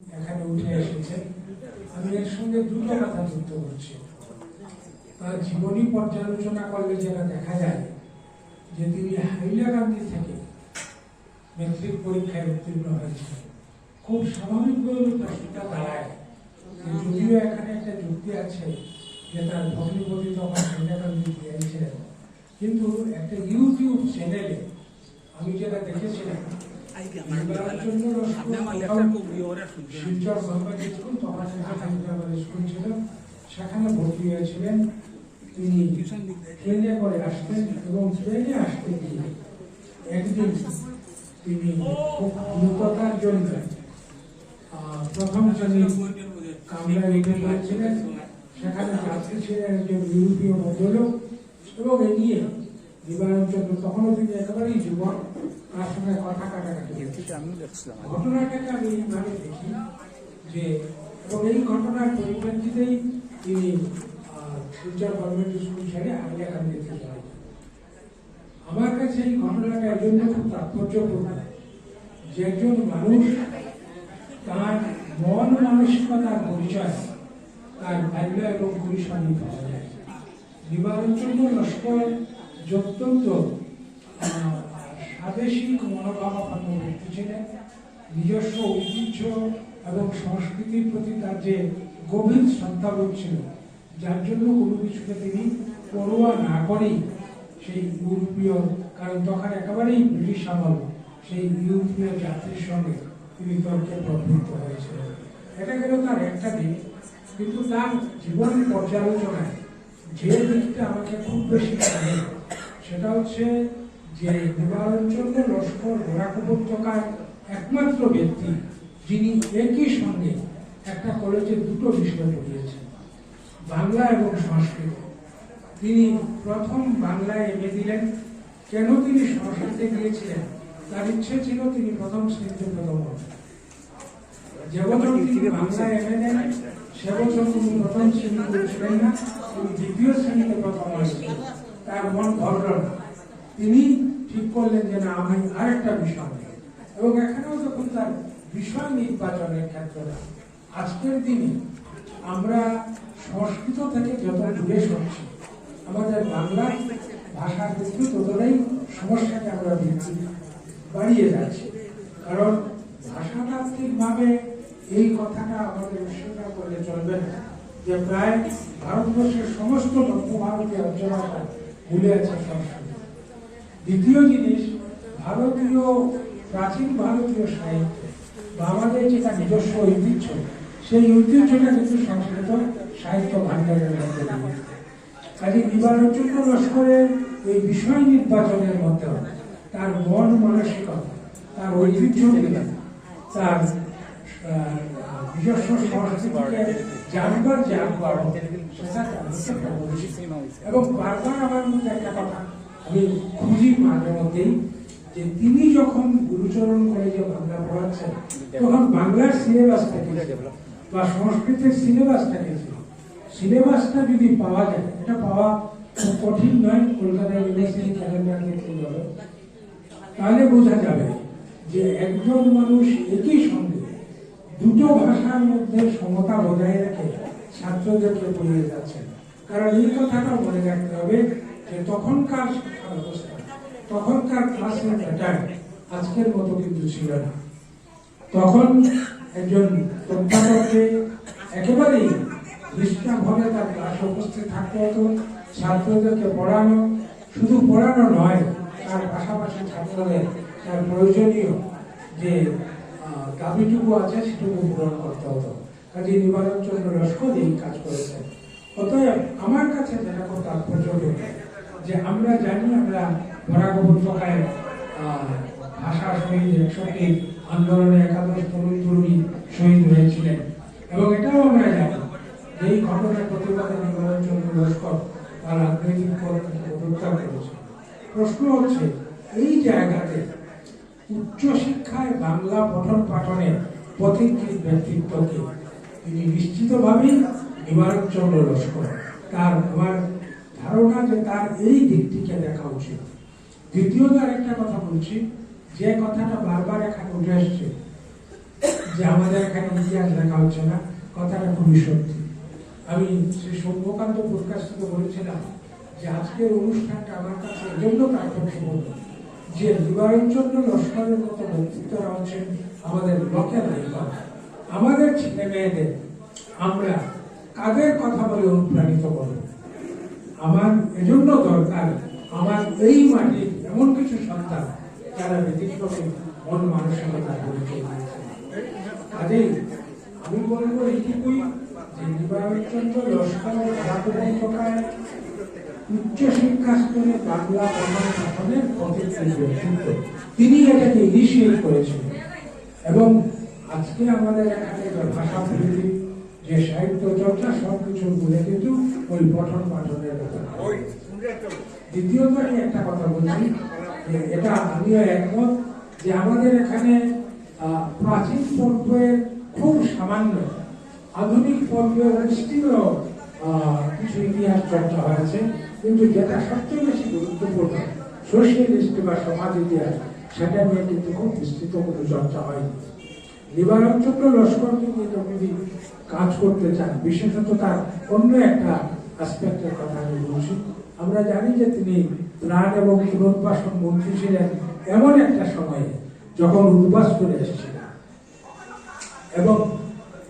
এখানে উঠে এসেছে। আমি এর সঙ্গে দুটো কথা যুক্ত করছি। তার জীবনী পর্যালোচনা করলে যেটা দেখা যায়, যে তিনি হাইলাকান্দি থেকে মেট্রিক পরীক্ষায় উত্তীর্ণ হয়েছিলেন। খুব স্বাভাবিকভাবে প্রশ্নটা দাঁড়ায়। যদিও এখানে একটা যুক্তি আছে যে তার ভগ্নিপতি তখন হাইলাকান্দি গিয়েছিলেন কিন্তু একটা ইউটিউব চ্যানেলে আমি যেটা দেখেছিলাম শিলচর তখন সেখানে ভর্তি হয়েছিলেন তিনি ট্রেনে করে আসতেন এবং ট্রেনে আসতে গিয়ে একদিন তিনি দ্রুততার জন্য প্রথম শ্রেণির সেখানে যাত্রী ছিলেন একজন ইউরোপীয় ভদ্রলোক এবং এ নিয়ে নিবারণ চন্দ্র। আমার কাছে এই ঘটনাটা এই জন্য খুব তাৎপর্যপূর্ণ, যে একজন মানুষ তার মন মানসিকতার পরিচয় তার বাল্য এবং কৈশোরী পাওয়া যায় নিবারণচন্দ্র লস্কর যে অত্যন্ত স্বাদেশিক মনোভাবাপন্ন ব্যক্তি ছিলেন। নিজস্ব ঐতিহ্য এবং সংস্কৃতির প্রতি তার যে গভীর শ্রদ্ধাবোধ ছিল, যার জন্য কোনো কিছুকে তিনি পড়ুয়া না করেই সেই ইউরোপীয়, কারণ তখন একেবারেই ব্রিটিশ আমল, সেই ইউরোপীয় যাত্রীর সঙ্গে তিনি তর্কে প্রবৃত্ত হয়েছিলেন। এটা গেল তার একটা দিক, কিন্তু তার জীবন পর্যালোচনায় যে দিকটা আমাকে খুব বেশি সেটা হচ্ছে যে নিবারণচন্দ্র লস্কর বরাক উপত্যকার একমাত্র ব্যক্তি যিনি একই সঙ্গে একটা কলেজে দুটো বিষয় পড়িয়েছেন, বাংলা এবং সংস্কৃত। তিনি প্রথম বাংলায় এমএ দিলেন। কেন তিনি সংস্কৃতে গিয়েছিলেন? তার ইচ্ছে ছিল তিনি প্রথম শ্রেণীতে প্রথম হবেন যে বছর তিনি বাংলায় এমএ দেন, সে বছর তিনি প্রথম শ্রেণীতে ছিলেন না, তিনি দ্বিতীয় শ্রেণীতে প্রথম হয়েছিলেন তার মন ভরল না। তিনি ঠিক করলেন যে, না, আমি আরেকটা বিষয় নেব। এবং এখানেও যখন তার বিষয় নির্বাচনের ক্ষেত্রটা আজকের দিনে আমরা সংস্কৃত থেকে যত দূরে সরছি, আমাদের বাংলা ভাষার ক্ষেত্রে ততটাই সমস্যাকে আমরা বৃদ্ধি বাড়িয়ে যাচ্ছি কারণ ভাষাতাত্ত্বিকভাবে এই কথাটা আমাদের স্বীকার করলে চলবে না যে প্রায় ভারতবর্ষের সমস্ত মধ্য ভারতীয় অঞ্চলটা ভুলে আছে সংস্কৃত দ্বিতীয় জিনিস, ভারতীয়, প্রাচীন ভারতীয় সাহিত্য বা আমাদের যেটা নিজস্ব ঐতিহ্য, সেই ঐতিহ্যটা কিন্তু সংস্কৃত সাহিত্য ভাণ্ডারের মধ্যে। কাজে নিবারণচন্দ্র লস্করের এই বিষয় নির্বাচনের মধ্যে তার মন মানসিকতা, তার ঐতিহ্য তার তিনি যখন গুরুচরণ কলেজে বাংলা পড়াচ্ছেন তখন বাংলার সিলেবাসটা কি বা সংস্কৃতের সিলেবাসটা কি? সিলেবাসটা যদি পাওয়া যায় এটা পাওয়া খুব কঠিন নয় কলকাতা ইউনিভার্সিটি ক্যালেন্ডার দেখতে যাবে তাহলে বোঝা যাবে যে একজন মানুষ একই সঙ্গে দুটো ভাষার মধ্যে সমতা বজায় রেখে ছাত্রদেরকে পড়িয়ে যাচ্ছেন। কারণ এই কথাটা মনে রাখতে হবে যে তখনকার শিক্ষা ব্যবস্থা, তখনকার ক্লাসের প্যাটার্ন আজকের মতো কিন্তু ছিল না। তখন একজন অধ্যাপককে একেবারেই নিষ্ঠাভাবে তার ক্লাসে উপস্থিত থাকতে হতো, ছাত্রদেরকে পড়ানো, শুধু পড়ানো নয়, তার পাশাপাশি ছাত্রদের তার প্রয়োজনীয় যে দাবিটুকু আছে সেটুকু পূরণ করতে হতো কাজে নিবারণ চন্দ্র লস্কর এই কাজ করেছেন অতএব আমার কাছে যেটা খুব তাৎপর্যপূর্ণ যে আমরা জানি আমরা বরাক উপত্যকায় ভাষা শহীদ একষট্টি আন্দোলনে একাদশ তরুণ তরুণী শহীদ হয়েছিলেন। এবং এটাও আমরা জানি এই ঘটনার প্রতিবাদে নিবারণ চন্দ্র লস্কর তার রাজনৈতিক প্রশ্ন হচ্ছে, এই জায়গাতে উচ্চশিক্ষায় বাংলা পঠন পাঠনের পথিকৃত ব্যক্তিত্বকে তিনি নিশ্চিতভাবেই নিবারণ চন্দ্র লস্কর। তার আমার ধারণা যে তার এই দিকটিকে দেখা উচিত। দ্বিতীয়ত আরেকটা কথা বলছি, যে কথাটা বারবার এখানে উঠে আসছে, যে আমাদের এখানে ইতিহাস দেখা হচ্ছে না, কথাটা খুবই সত্যি। আমি শ্রী সৌম্যকান্ত প্রকাশ থেকে বলেছিলাম যে আজকের অনুষ্ঠানটা আমার কাছে এজন্য তাৎপর্যপূর্ণ যে নিবারণচন্দ্র লস্করের মতো ব্যক্তিত্বরা হচ্ছেন আমাদের লোকের আইকন আমাদের ছেলে মেয়েদের আমরা কাদের কথা বলে অনুপ্রাণিত করব? আমার এজন্য দরকার আমার এই মাটির এমন কিছু সন্তান যারা ব্যতিক্রমী মন মানসিকতা পরিচয় দিয়েছে কাজেই আমি বলব এইটুকুই যে নিবারণচন্দ্র লস্করের ভারত উপত্যকায় উচ্চ শিক্ষা স্তরে বাংলা শাসনের প্রতিনিধি ব্যক্তিত্ব তিনি এটাকে ইনিশিয়েট করেছিলেন এবং আজকে আমাদের এখানে ভাষা প্রীতি যে সাহিত্য চর্চা সব কিছু বলে কিন্তু ওই পঠন পাঠনের ব্যাপার দ্বিতীয়ত আমি একটা কথা বলছি যে এটা আমিও একমত যে আমাদের এখানে প্রাচীন পর্বের খুব সামান্য আধুনিক পর্বের আহ, কিছু ইতিহাস চর্চা হয়েছে, কিন্তু যেটা সবচেয়ে বেশি গুরুত্বপূর্ণ সোশ্যালিস্ট বা সমাজ ইতিহাস, সেটা নিয়ে কিন্তু খুব বিস্তৃত কোনো চর্চা হয়নি। নিবারণচন্দ্র লস্কর কিন্তু যদি কাজ করতে চান, বিশেষত তার অন্য একটা অ্যাসপেক্টের কথা আমি বলছি। আমরা জানি যে তিনি ত্রাণ এবং পুনর্বাসন মন্ত্রী ছিলেন এমন একটা সময়ে, যখন উদ্বাস করে এসেছিলেন। এবং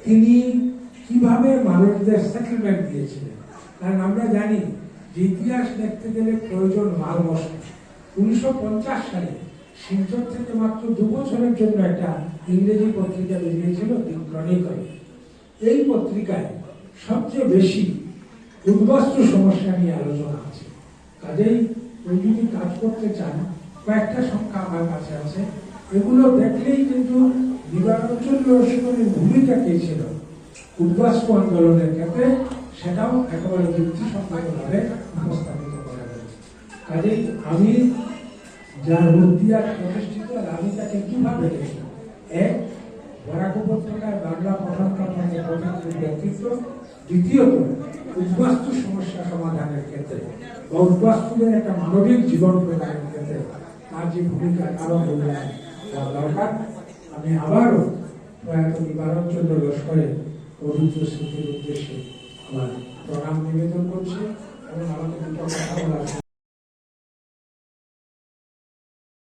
তিনি কীভাবে মানুষদের সেটেলমেন্ট দিয়েছিলেন? কারণ আমরা জানি যে ইতিহাস দেখতে গেলে প্রয়োজন মাল মশলা উনিশশো পঞ্চাশ সালে শিলচর থেকে মাত্র দু বছরের জন্য একটা ইংরেজি পত্রিকা বেরিয়েছিল দি ক্রনিকল। এই পত্রিকায় সবচেয়ে বেশি উদ্বাস্তু সমস্যা নিয়ে আলোচনা আছে। কাজেই ওই যদি কাজ করতে চান, কয়েকটা সংখ্যা আমার কাছে আছে। এগুলো দেখলেই কিন্তু নিবারণচন্দ্র লস্করের ভূমিকা কে ছিল? উদ্বাস্তু আন্দোলনের ক্ষেত্রে সেটাও একেবারে যুক্তিসম্মতভাবে উপস্থাপিত করা হয়েছে। কাজেই আমি যার উদ্দিয়ার প্রতিষ্ঠিত, আমি তাকে কীভাবে দেখি এক, বরাক উপত্যকায় বাংলা পঠন পাঠনের প্রধান ব্যক্তিত্ব। দ্বিতীয়ত, উদ্বাস্তু সমস্যা সমাধানের ক্ষেত্রে বা উদ্বাস্তুদের একটা মানবিক জীবন প্রদানের ক্ষেত্রে তার যে ভূমিকা আরও মূল্যায়ন দরকার। আমি আবারও প্রয়াত নিবারণ চন্দ্র লস্করের পবিত্র স্মৃতির উদ্দেশ্যে আমার প্রণাম নিবেদন করছি এবং আমাকে দুটো কথা বলার